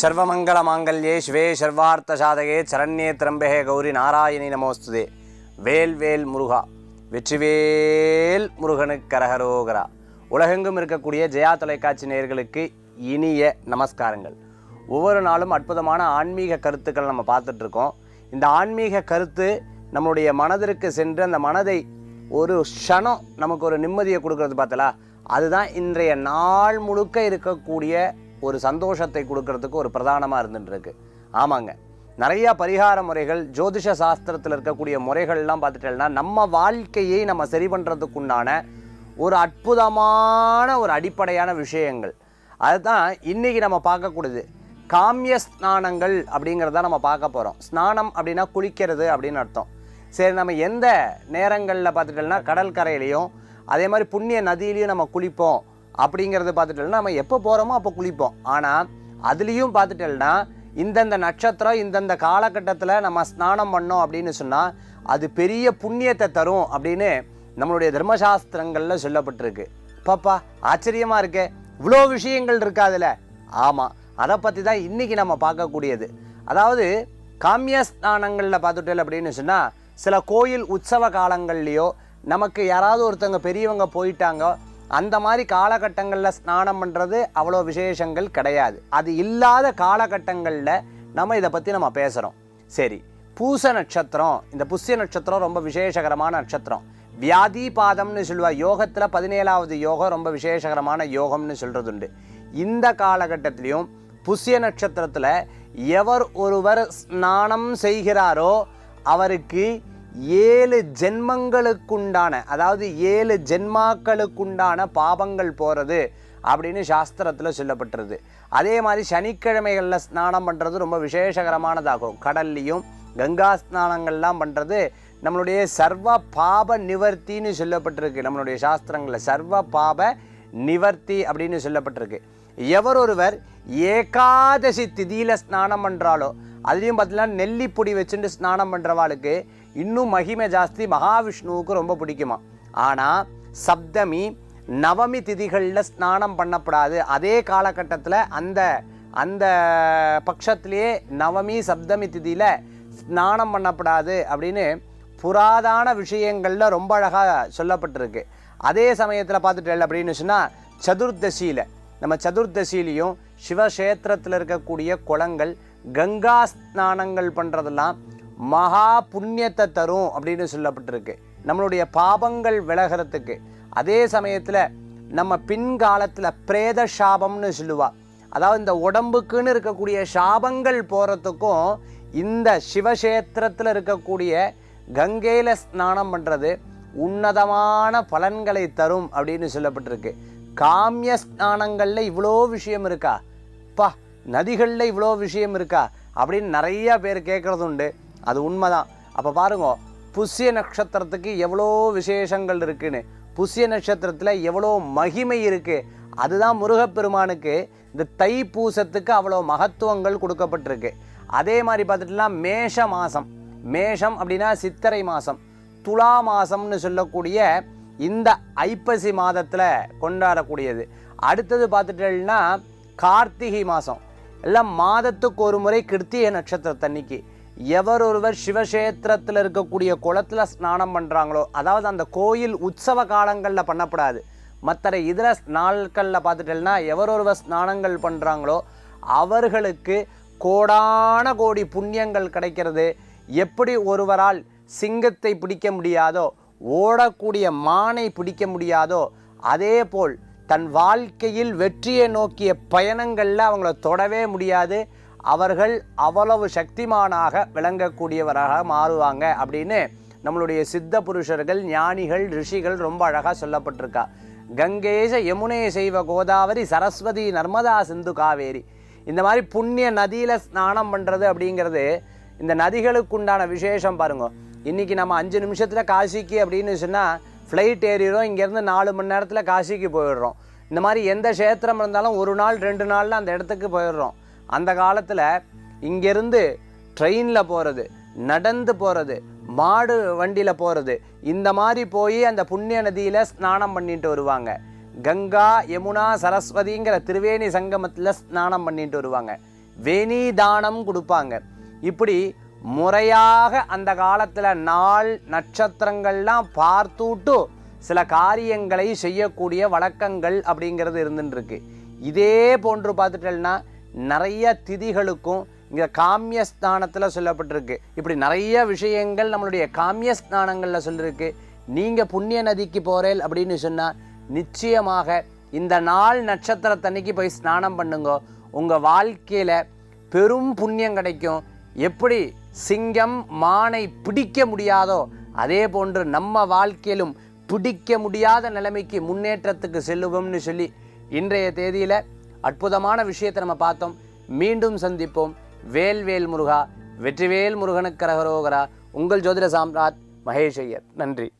சர்வமங்கல மாங்கல்யே சிவே சர்வார்த்த சாதகே சரண்யே திரம்பகே கௌரி நாராயணி நமோஸ்துதே. வேல் வேல் முருகா வெற்றிவேல் முருகனுக்கு கரகரோகரா. உலகெங்கும் இருக்கக்கூடிய ஜெயா தொலைக்காட்சி நேயர்களுக்கு இனிய நமஸ்காரங்கள். ஒவ்வொரு நாளும் அற்புதமான ஆன்மீக கருத்துக்கள் நம்ம பார்த்துட்ருக்கோம். இந்த ஆன்மீக கருத்து நம்மளுடைய மனதிற்கு சென்று அந்த மனதை ஒரு க்ஷணம் நமக்கு ஒரு நிம்மதியை கொடுக்கறது பார்த்தலா? அதுதான் இன்றைய நாள் முழுக்க இருக்கக்கூடிய ஒரு சந்தோஷத்தை கொடுக்கறதுக்கு ஒரு பிரதானமாக இருந்துட்டுருக்கு. ஆமாங்க. நிறையா பரிகார முறைகள் ஜோதிஷ சாஸ்திரத்தில் இருக்கக்கூடிய முறைகள்லாம் பார்த்துட்டேன்னா நம்ம வாழ்க்கையை நம்ம சரி பண்ணுறதுக்குண்டான ஒரு அற்புதமான ஒரு அடிப்படையான விஷயங்கள். அதுதான் இன்றைக்கி நம்ம பார்க்கக்கூடியது. காமிய ஸ்நானங்கள் அப்படிங்கிறத நம்ம பார்க்க போகிறோம் ஸ்நானம் அப்படின்னா குளிக்கிறது அப்படின்னு அர்த்தம். சரி நம்ம எந்த நேரங்களில் பார்த்துட்டோம்னா கடற்கரையிலையும் அதே மாதிரி புண்ணிய நதியிலையும் நம்ம குளிப்போம். அப்படிங்கிறத பார்த்துட்டோம்னா நம்ம எப்போ போகிறோமோ அப்போ குளிப்போம். ஆனால் அதுலேயும் பார்த்துட்டோம்னா இந்தந்த நட்சத்திரம் இந்தந்த காலகட்டத்தில் நம்ம ஸ்நானம் பண்ணோம் அப்படின்னு சொன்னால் அது பெரிய புண்ணியத்தை தரும் அப்படின்னு நம்மளுடைய தர்மசாஸ்திரங்களில் சொல்லப்பட்டிருக்கு. பாப்பா ஆச்சரியமாக இருக்கே? இவ்வளோ விஷயங்கள் இருக்கா அதில்? ஆமாம் அதை பற்றி தான் இன்றைக்கி நம்ம பார்க்கக்கூடியது. அதாவது காமிய ஸ்நானங்களில் பார்த்துட்டேன் அப்படின்னு சொன்னால் சில கோயில் உற்சவ காலங்கள்லேயோ நமக்கு யாராவது ஒருத்தவங்க பெரியவங்க போயிட்டாங்க அந்த மாதிரி காலகட்டங்களில் ஸ்நானம் பண்ணுறது அவ்வளோ விசேஷங்கள் கிடையாது. அது இல்லாத காலகட்டங்களில் நம்ம இதை பற்றி நம்ம பேசுகிறோம் சரி பூச நட்சத்திரம் இந்த புஷ்ய நட்சத்திரம் ரொம்ப விசேஷகரமான நட்சத்திரம். வியாதி பாதம்னு சொல்லுவா யோகத்தில் பதினேழாவது யோகம் ரொம்ப விசேஷகரமான யோகம்னு சொல்கிறது உண்டு. இந்த காலகட்டத்திலையும் புஷ்ய நட்சத்திரத்தில் எவர் ஒருவர் ஸ்நானம் செய்கிறாரோ அவருக்கு ஏழு ஜென்மங்களுக்குண்டான அதாவது ஏழு ஜென்மாக்களுக்குண்டான பாபங்கள் போகிறது அப்படின்னு சாஸ்திரத்தில் சொல்லப்பட்டிருது. அதே மாதிரி சனிக்கிழமைகளில் ஸ்நானம் பண்ணுறது ரொம்ப விசேஷகரமானதாகும். கடல்லையும் கங்கா ஸ்நானங்கள்லாம் பண்ணுறது நம்மளுடைய சர்வ பாப நிவர்த்தின்னு சொல்லப்பட்டிருக்கு. நம்மளுடைய சாஸ்திரங்களில் சர்வ பாப நிவர்த்தி அப்படின்னு சொல்லப்பட்டிருக்கு. எவர் ஒருவர் ஏகாதசி திதியில் ஸ்நானம் பண்ணுறாலோ அதுலேயும் பார்த்தீங்கன்னா நெல்லிப்பொடி வச்சுட்டு ஸ்நானம் பண்ணுறவாளுக்கு இன்னும் மகிமை ஜாஸ்தி மகாவிஷ்ணுவுக்கு ரொம்ப பிடிக்குமா? ஆனால் சப்தமி நவமி திதிகளில் ஸ்நானம் பண்ணப்படாது. அதே காலகட்டத்தில் அந்த அந்த பட்சத்திலேயே நவமி சப்தமி திதியில் ஸ்நானம் பண்ணப்படாது அப்படின்னு புராதான விஷயங்களில் ரொம்ப அழகாக சொல்லப்பட்டிருக்கு. அதே சமயத்தில் பார்த்துட்டேன் அப்படின்னு சொன்னால் சதுர்தசியில் நம்ம சதுர்தசிலையும் சிவக்ஷேத்திரத்தில் இருக்கக்கூடிய குளங்கள் கங்கா ஸ்நானங்கள் பண்ணுறதெல்லாம் மகா புண்ணியத்தை தரும் அப்படின்னு சொல்லப்பட்டிருக்கு. நம்மளுடைய பாபங்கள் விலகிறதுக்கு. அதே சமயத்தில் நம்ம பின்காலத்தில் பிரேத சாபம்னு சொல்லுவா. அதாவது இந்த உடம்புக்குன்னு இருக்கக்கூடிய சாபங்கள் போகிறதுக்கும் இந்த சிவக்ஷேத்திரத்தில் இருக்கக்கூடிய கங்கையில் ஸ்நானம் பண்ணுறது உன்னதமான பலன்களை தரும் அப்படின்னு சொல்லப்பட்டிருக்கு. காமிய ஸ்நானங்களில் இவ்வளோ விஷயம் இருக்கா? பா நதிகளில் இவ்வளோ விஷயம் இருக்கா? அப்படின்னு நிறையா பேர் கேட்குறது உண்டு அது உண்மைதான். அப்போ பாருங்க புஷ்ய நட்சத்திரத்துக்கு எவ்வளோ விசேஷங்கள் இருக்குன்னு. புஷ்ய நட்சத்திரத்தில் எவ்வளோ மகிமை இருக்குது அதுதான் முருகப்பெருமானுக்கு இந்த தை பூசத்துக்கு அவ்வளோ மகத்துவங்கள் கொடுக்கப்பட்டிருக்கு. அதே மாதிரி பார்த்துட்டுனா மேஷ மாதம் மேஷம் அப்படின்னா சித்திரை மாதம் துலா மாதம்னு சொல்லக்கூடிய இந்த ஐப்பசி மாதத்தில் கொண்டாடக்கூடியது. அடுத்தது பார்த்துட்டேன்னா கார்த்திகை மாதம் எல்லாம் மாதத்துக்கு ஒரு முறை கிருத்திகை நட்சத்திரத்தன்னைக்கு. எவர் ஒருவர் சிவக்ஷேத்திரத்தில் இருக்கக்கூடிய குளத்தில் ஸ்நானம் பண்ணுறாங்களோ அதாவது அந்த கோயில் உற்சவ காலங்களில் பண்ணப்படாது. மற்ற இதர நாட்களில் பார்த்துட்டேன்னா எவர் ஒருவர் ஸ்நானங்கள் பண்ணுறாங்களோ அவர்களுக்கு கோடான கோடி புண்ணியங்கள் கிடைக்கிறது. எப்படி ஒருவரால் சிங்கத்தை பிடிக்க முடியாதோ ஓடக்கூடிய மானை பிடிக்க முடியாதோ அதே போல் தன் வாழ்க்கையில் வெற்றியை நோக்கிய பயணங்களில் அவங்கள தொடவே முடியாது. அவர்கள் அவ்வளவு சக்திமானாக விளங்கக்கூடியவராக மாறுவாங்க அப்படின்னு நம்மளுடைய சித்த புருஷர்கள் ஞானிகள் ரிஷிகள் ரொம்ப அழகாக சொல்லப்பட்டிருக்கா. கங்கேச யமுனே செய்வ கோதாவரி சரஸ்வதி நர்மதா சிந்து காவேரி. இந்த மாதிரி புண்ணிய நதியில் ஸ்நானம் பண்ணுறது அப்படிங்கிறது இந்த நதிகளுக்குண்டான விசேஷம் பாருங்க. இன்றைக்கி நம்ம அஞ்சு நிமிஷத்தில் காசிக்கு அப்படின்னு சொன்னால் ஃப்ளைட் ஏறிடுறோம் இங்கேருந்து நாலு மணி நேரத்தில் காசிக்கு போயிடுறோம். இந்த மாதிரி எந்த க்ஷேத்திரம் இருந்தாலும் ஒரு நாள் ரெண்டு நாளில் அந்த இடத்துக்கு போயிடுறோம். அந்த காலத்தில் இங்கேருந்து ட்ரெயினில் போகிறது நடந்து போகிறது மாடு வண்டியில் போகிறது இந்த மாதிரி போய் அந்த புண்ணிய நதியில் ஸ்நானம் பண்ணிட்டு வருவாங்க. கங்கா யமுனா சரஸ்வதிங்கிற திருவேணி சங்கமத்தில் ஸ்நானம் பண்ணிட்டு வருவாங்க. வேணி தானம் கொடுப்பாங்க. இப்படி முறையாக அந்த காலத்தில் நாள் நட்சத்திரங்கள்லாம் பார்த்துட்டு சில காரியங்களை செய்யக்கூடிய வழக்கங்கள் அப்படிங்கிறது இருந்துட்டுருக்கு. இதே போன்று பார்த்துட்டேன்னா நிறைய திதிகளுக்கும் இங்கே காமியஸ்தானத்தில் சொல்லப்பட்டிருக்கு. இப்படி நிறைய விஷயங்கள் நம்மளுடைய காமியஸ்தானங்களில் சொல்லியிருக்கு நீங்கள் புண்ணிய நதிக்கு போகிறேன் அப்படின்னு சொன்னால் நிச்சயமாக இந்த நாள் நட்சத்திரத்தன்னைக்கு போய் ஸ்நானம் பண்ணுங்க. உங்கள் வாழ்க்கையில் பெரும் புண்ணியம் கிடைக்கும். எப்படி சிங்கம் மானை பிடிக்க முடியாதோ அதே போன்று நம்ம வாழ்க்கையிலும் பிடிக்க முடியாத நிலைமைக்கு முன்னேற்றத்துக்கு செல்லுவோம்னு சொல்லி இன்றைய தேதியில் அற்புதமான விஷயத்தை நம்ம பார்த்தோம். மீண்டும் சந்திப்போம். வேல்வேல் முருகா வெற்றிவேல் முருகனுக்கு கரகரோகரா. உங்கள் ஜோதிட சாம்ராட் மகேஷ் ஐயர். நன்றி.